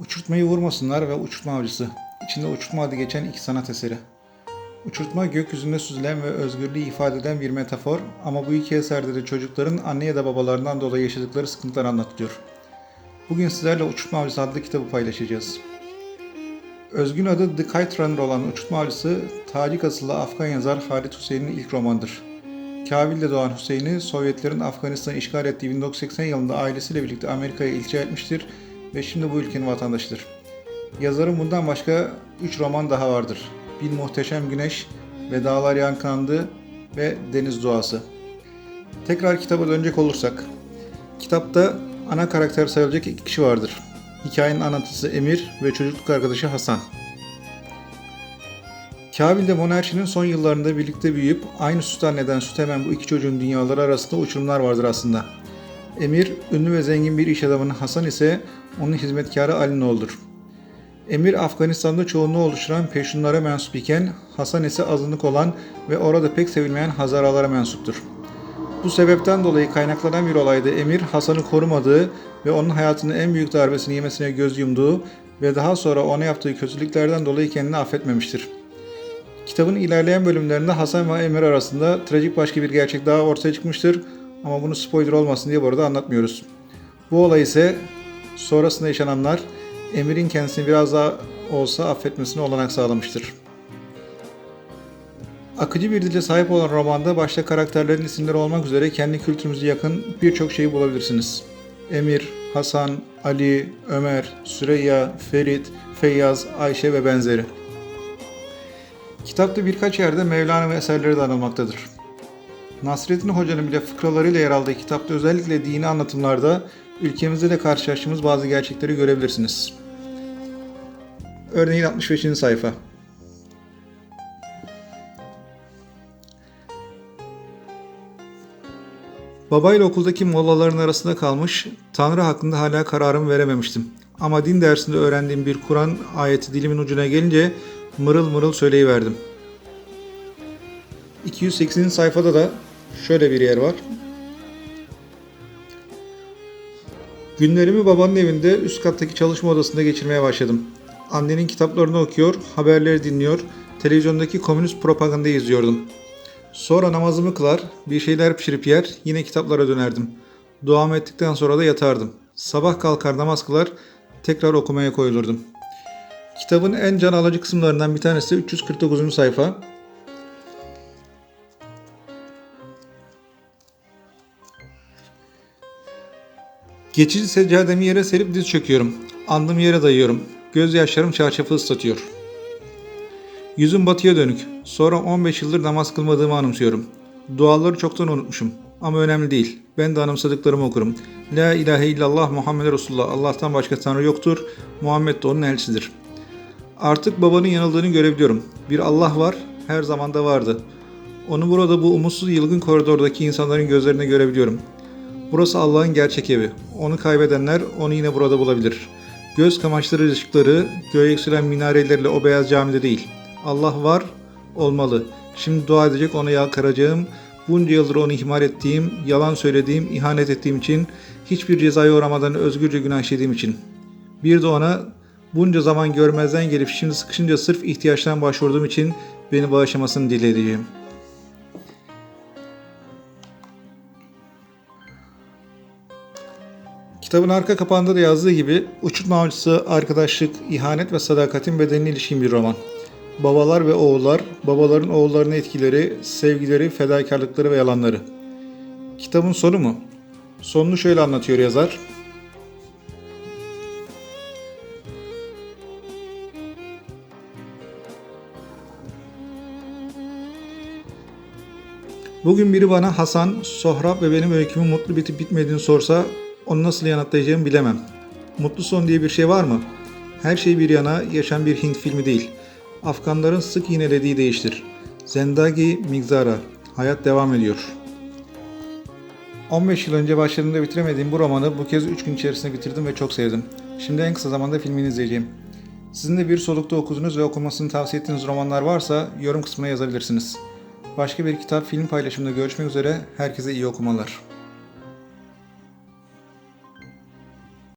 Uçurtmayı vurmasınlar ve uçurtma avcısı. İçinde uçurtma adı geçen iki sanat eseri. Uçurtma gökyüzünde süzülen ve özgürlüğü ifade eden bir metafor ama bu iki eserde de çocukların anne ya da babalarından dolayı yaşadıkları sıkıntılar anlatılıyor. Bugün sizlerle Uçurtma Avcısı adlı kitabı paylaşacağız. Özgün adı The Kite Runner olan Uçurtma Avcısı, Tacik asıllı Afgan yazar Halit Hüseyin'in ilk romanıdır. Kabil'de doğan Hüseyin'i Sovyetlerin Afganistan'ı işgal ettiği 1980 yılında ailesiyle birlikte Amerika'ya ilçe etmiştir ve şimdi bu ülkenin vatandaşıdır. Yazarın bundan başka 3 roman daha vardır. Bir Muhteşem Güneş ve Dağlar Yankılandı ve Deniz Duası. Tekrar kitaba dönecek olursak, kitapta ana karakter sayılacak iki kişi vardır. Hikayenin anlatıcısı Emir ve çocukluk arkadaşı Hasan. Kabil'de monarşinin son yıllarında birlikte büyüyüp aynı süt anneden süt emen bu iki çocuğun dünyaları arasında uçurumlar vardır aslında. Emir, ünlü ve zengin bir iş adamının Hasan ise onun hizmetkarı Ali'nin oğludur. Emir Afganistan'da çoğunluğu oluşturan Peşunlara mensup iken Hasan ise azınlık olan ve orada pek sevilmeyen Hazaralara mensuptur. Bu sebepten dolayı kaynaklanan bir olayda Emir Hasan'ı korumadığı ve onun hayatının en büyük darbesini yemesine göz yumduğu ve daha sonra ona yaptığı kötülüklerden dolayı kendini affetmemiştir. Kitabın ilerleyen bölümlerinde Hasan ve Emir arasında trajik başka bir gerçek daha ortaya çıkmıştır ama bunu spoiler olmasın diye bu arada anlatmıyoruz. Bu olay ise sonrasında yaşananlar Emir'in kendisini biraz daha olsa affetmesine olanak sağlamıştır. Akıcı bir dile sahip olan romanda başta karakterlerin isimleri olmak üzere kendi kültürümüze yakın birçok şeyi bulabilirsiniz. Emir, Hasan, Ali, Ömer, Süreyya, Ferit, Feyyaz, Ayşe ve benzeri. Kitapta birkaç yerde Mevlana ve eserleri de anılmaktadır. Nasrettin Hoca'nın bile fıkralarıyla yer aldığı kitapta özellikle dini anlatımlarda ülkemizde de karşılaştığımız bazı gerçekleri görebilirsiniz. Örneğin 65. sayfa. Babayla okuldaki molaların arasında kalmış, Tanrı hakkında hala kararımı verememiştim. Ama din dersinde öğrendiğim bir Kur'an ayeti dilimin ucuna gelince mırıl mırıl söyleyiverdim. 208. sayfada da şöyle bir yer var. Günlerimi babanın evinde üst kattaki çalışma odasında geçirmeye başladım. Annenin kitaplarını okuyor, haberleri dinliyor, televizyondaki komünist propagandayı izliyordum. Sonra namazımı kılar, bir şeyler pişirip yer, yine kitaplara dönerdim. Duamı ettikten sonra da yatardım. Sabah kalkar namaz kılar, tekrar okumaya koyulurdum. Kitabın en can alıcı kısımlarından bir tanesi 349. sayfa. Geçici seccademi yere serip diz çöküyorum. Andımı yere dayıyorum. Gözyaşlarım çarşafı ıslatıyor. Yüzüm batıya dönük. Sonra 15 yıldır namaz kılmadığımı anımsıyorum. Duaları çoktan unutmuşum. Ama önemli değil. Ben de anımsadıklarımı okurum. La ilahe illallah Muhammed Resulullah. Allah'tan başka Tanrı yoktur. Muhammed de onun elçisidir. Artık babanın yanıldığını görebiliyorum. Bir Allah var, her zaman da vardı. Onu burada bu umutsuz yılgın koridordaki insanların gözlerine görebiliyorum. Burası Allah'ın gerçek evi. Onu kaybedenler onu yine burada bulabilir. Göz kamaştırıcı ışıkları, göğe yükselen minareleriyle o beyaz camide değil. Allah var, olmalı. Şimdi dua edecek ona yalkaracağım. Bunca yıldır onu ihmal ettiğim, yalan söylediğim, ihanet ettiğim için, hiçbir cezaya uğramadan özgürce günah işlediğim için. Bir de ona bunca zaman görmezden gelip şimdi sıkışınca sırf ihtiyaçtan başvurduğum için beni bağışlamasını dileyeceğim. Kitabın arka kapağında da yazdığı gibi uçurtma avcısı, arkadaşlık, ihanet ve sadakatin bedenine ilişkin bir roman. Babalar ve oğullar, babaların oğullarına etkileri, sevgileri, fedakarlıkları ve yalanları. Kitabın sonu mu? Sonunu şöyle anlatıyor yazar. Bugün biri bana Hasan, Sohrab ve benim öykümün mutlu bitip bitmediğini sorsa onu nasıl yanıtlayacağımı bilemem. Mutlu son diye bir şey var mı? Her şey bir yana yaşam bir Hint filmi değil. Afganların sık iğnelediği değiştir. Zendagi Migzara. Hayat devam ediyor. 15 yıl önce başladığımda bitiremediğim bu romanı bu kez 3 gün içerisinde bitirdim ve çok sevdim. Şimdi en kısa zamanda filmini izleyeceğim. Sizin de bir solukta okudunuz ve okumasını tavsiye ettiğiniz romanlar varsa yorum kısmına yazabilirsiniz. Başka bir kitap film paylaşımında görüşmek üzere. Herkese iyi okumalar.